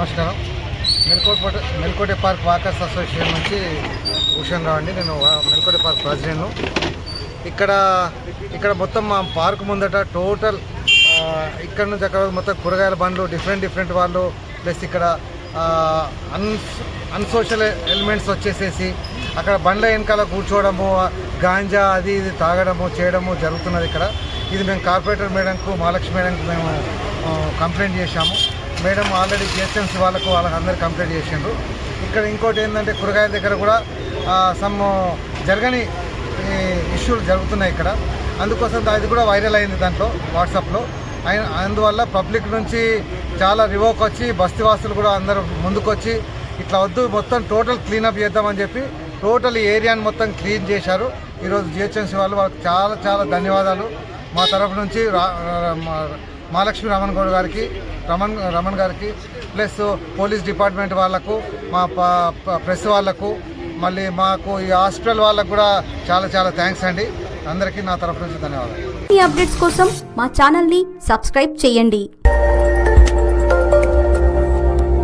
నమస్కారం. Melkote Melkote park walkers association నుంచి భూషణ్ రావు అండి నేను వా- పార్క్ ప్రెసిడెంట్ను. ఇక్కడ ఇక్కడ మొత్తం మా పార్క్ ముందట టోటల్ ఇక్కడ నుంచి అక్కడ మొత్తం కూరగాయల బండ్లు డిఫరెంట్ డిఫరెంట్ వాళ్ళు ప్లస్ ఇక్కడ అన్ అన్సోషల్ ఎలిమెంట్స్ వచ్చేసేసి అక్కడ బండ్ల వెనకాల కూర్చోవడము గాంజా అది ఇది తాగడము చేయడము జరుగుతున్నది ఇక్కడ. ఇది మేము కార్పొరేటర్ మేడంకు మహాలక్ష్మి మేడంకు మేము కంప్లైంట్ చేశాము. మేడం ఆల్రెడీ జిహెచ్ఎంసీ వాళ్ళకు వాళ్ళందరూ కంప్లీట్ చేసిండ్రు. ఇక్కడ ఇంకోటి ఏంటంటే కూరగాయల దగ్గర కూడా సమ్ జరగని ఇష్యూలు జరుగుతున్నాయి ఇక్కడ. అందుకోసం అది కూడా వైరల్ అయింది దాంట్లో వాట్సాప్లో. ఆయన అందువల్ల పబ్లిక్ నుంచి చాలా రివోక్ వచ్చి బస్తీవాసులు కూడా అందరూ ముందుకొచ్చి ఇట్లా వద్దు మొత్తం టోటల్ క్లీనప్ చేద్దామని చెప్పి టోటల్ ఏరియాని మొత్తం క్లీన్ చేశారు. ఈరోజు జిహెచ్ఎంసీ వాళ్ళు వాళ్ళకి చాలా చాలా ధన్యవాదాలు. మా తరఫు నుంచి రా- మా- మహాలక్ష్మి రమణ్ గౌడ్ గారికి రమణ్ రమణ్ గారికి ప్లస్ పోలీస్ డిపార్ట్మెంట్ వాళ్ళకు మా ప్రెస్ వాళ్ళకు మళ్ళీ మాకు ఈ హాస్పిటల్ వాళ్ళకు కూడా చాలా చాలా థ్యాంక్స్ అండి. అందరికీ నా తరఫు నుంచి ధన్యవాదాలు. ఈ అప్డేట్స్ కోసం మా ఛానల్ని సబ్స్క్రైబ్ చేయండి.